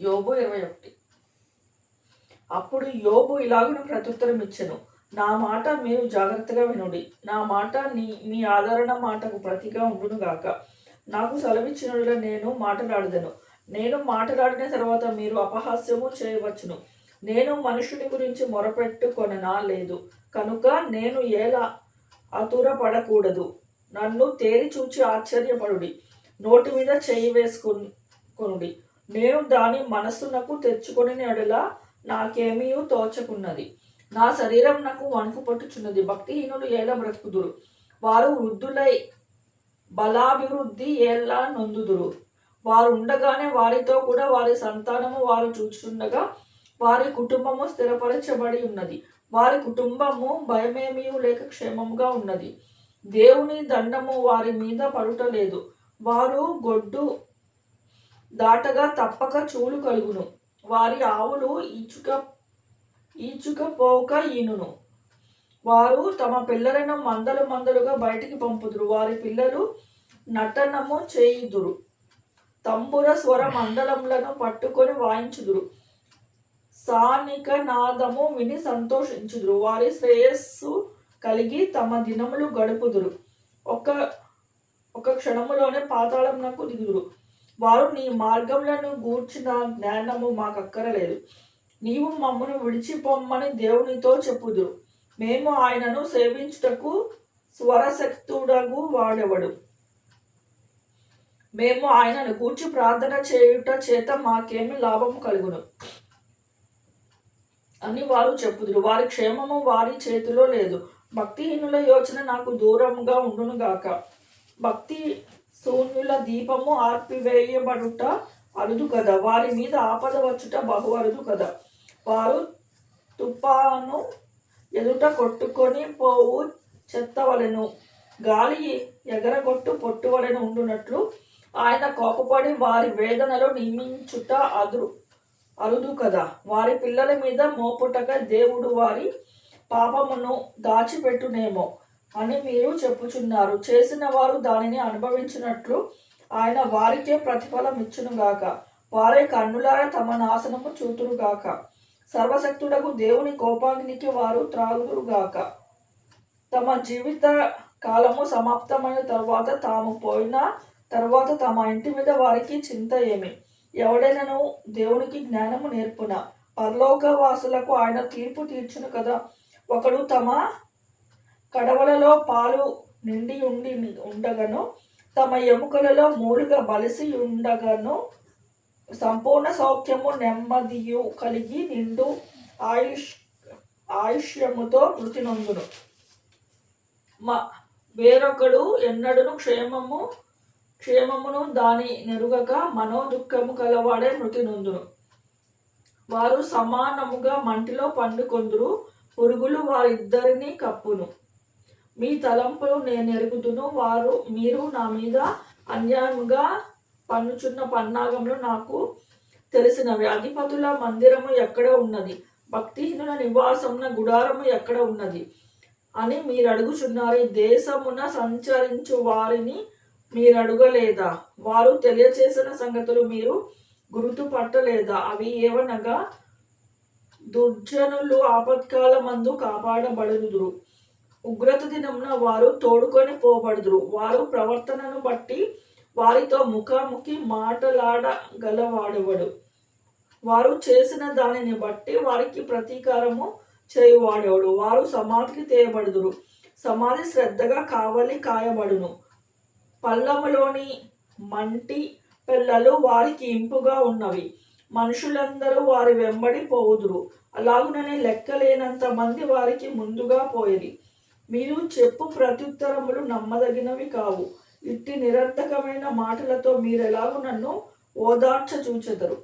యోబు ఇరవై ఒకటి. అప్పుడు యోబు ఇలాగున ప్రత్యుత్తరం ఇచ్చెను నా మాట మీరు జాగ్రత్తగా వినుడి. నా మాట నీ మీ ఆదరణ మాటకు ప్రతిగా ఉండును గాక. నాకు సెలవిచ్చిన నేను మాట్లాడదను. నేను మాట్లాడిన తర్వాత మీరు అపహాస్యము చేయవచ్చును. నేను మనుషుని గురించి మొరపెట్టుకొననా లేదు. కనుక నేను ఎలా అతురపడకూడదు. నన్ను తేరి చూచి ఆశ్చర్యపడుడి. నోటి మీద చేయి వేసుకొనుడి నేను దాని మనస్సునకు తెచ్చుకొని ఎడల నాకేమీ తోచకున్నది. నా శరీరం నాకు వణుకు పట్టుచున్నది. భక్తిహీనులు ఎలా బ్రతుకుదురు. వారు వృద్ధులై బలాభివృద్ధి ఎలా నొందుదురు. వారు ఉండగానే వారితో కూడా వారి సంతానము వారు చూచుండగా వారి కుటుంబము స్థిరపరచబడి ఉన్నది వారి కుటుంబము భయమేమీ లేక క్షేమముగా ఉన్నది. దేవుని దండము వారి మీద పడుటలేదు వారు గొడ్డు దాటగా తప్పక చూలు కలుగును. వారి ఆవులు ఈచుక ఈచుక పోక ఈనును. వారు తమ పిల్లలను మందలు మందలుగా బయటికి పంపుదురు. వారి పిల్లలు నటనము చేయుదురు. తంబుర స్వర మండలములను పట్టుకొని వాయించుదురు. సానిక నాదము విని సంతోషించుదురు. వారి శ్రేయస్సు కలిగి తమ దినములు గడుపుదురు. ఒక ఒక క్షణములోనే పాతాళంనకు దిగుదురు. వారు నీ మార్గములను గూర్చిన జ్ఞానము మాకు అక్కరలేదు నీవు మమ్మను విడిచిపోమ్మని దేవునితో చెప్పుదురు. మేము ఆయనను సేవించుటకు స్వరశక్తుడగు వాడెవడు? మేము ఆయనను కూర్చి ప్రార్థన చేయుట చేత మాకేమి లాభం కలుగును? అని వారు చెప్పుదురు. వారి క్షేమము వారి చేతిలో లేదు. భక్తిహీనుల యోచన నాకు దూరంగా ఉండును గాక భక్తి దీపము ఆర్పివేయబడుట అరుదు కదా. వారి మీద ఆపద వచ్చుట బహు అరుదు కదా. వారు తుపాను ఎదుట కొట్టుకొని పోవు చెత్తవలెను. గాలి ఎగరగొట్టు పొట్టువలెను ఉండునట్లు ఆయన కోపపడి వారి వేదనలో నియమించుట అదురు అరుదు కదా. వారి పిల్లల మీద మోపుటక దేవుడు వారి పాపమును దాచిపెట్టునేమో అని మీరు చెప్పుచున్నారు. చేసిన వారు దానిని అనుభవించినట్లు ఆయన వారికే ప్రతిఫలం ఇచ్చునుగాక వారే కన్నులార తమ నాశనము చూతురుగాక సర్వశక్తుడకు దేవుని కోపాగ్నికి వారు త్రాగుదురుగాక తమ జీవిత కాలము సమాప్తమైన తర్వాత తాము పోయిన తర్వాత తమ ఇంటి మీద వారికి చింత ఏమి? ఎవడైనాను దేవునికి జ్ఞానము నేర్పున? పరలోక వాసులకు ఆయన తీర్పు తీర్చును కదా. ఒకడు తమ కడవలలో పాలు నిండి ఉండి ఉండగను. తమ ఎముకలలో మూలుగా బలిసి ఉండగను. సంపూర్ణ సౌఖ్యము నెమ్మదియు కలిగి నిండు ఆయుష్ ఆయుష్యముతో మృతి నొందును మా వేరొకడు ఎన్నడను క్షేమము క్షేమమును దాని నెరుగక మనోదుఖము కలవాడే మృతి నొందును వారు సమానముగా మంటిలో పండుకొందురు పురుగులు వారిద్దరిని కప్పును. మీ తలంపులు నేను ఎరుగుతును వారు మీరు నా మీద అన్యాయంగా పన్నుచున్న పన్నాగంలో నాకు తెలిసినవి అధిపతుల మందిరము ఎక్కడ ఉన్నది? భక్తిహీనుల నివాసమున గుడారము ఎక్కడ ఉన్నది? అని మీరు అడుగుచున్నారు దేశమున సంచరించు వారిని మీరు అడగలేదా వారు తెలియచేసిన సంగతులు మీరు గుర్తుపట్టలేదా? అవి ఏవనగా దుర్జనులు ఆపత్కాల మందు కాపాడబడుదురు. ఉగ్రత దినమున వారు తోడుకొని పోబడుదురు. వారు ప్రవర్తనను బట్టి వారితో ముఖాముఖి మాటలాడగలవాడెవడు? వారు చేసిన దానిని బట్టి వారికి ప్రతీకారము చేయువాడేవాడు? వారు సమాధికి తేయబడుదురు. సమాధి శ్రద్ధగా కావలి కాయబడును. పల్లములోని మంటి పిల్లలు వారికి ఇంపుగా ఉన్నవి. మనుషులందరూ వారి వెంబడి పోవుదురు. అలాగుననే లెక్కలేనంత మంది వారికి ముందుగా పోయేది మీరు చెప్పు ప్రత్యుత్తరములు నమ్మదగినవి కావు. ఇట్టి నిరర్ధకమైన మాటలతో మీరెలాగూ నన్ను ఓదార్చ చూచెదరు.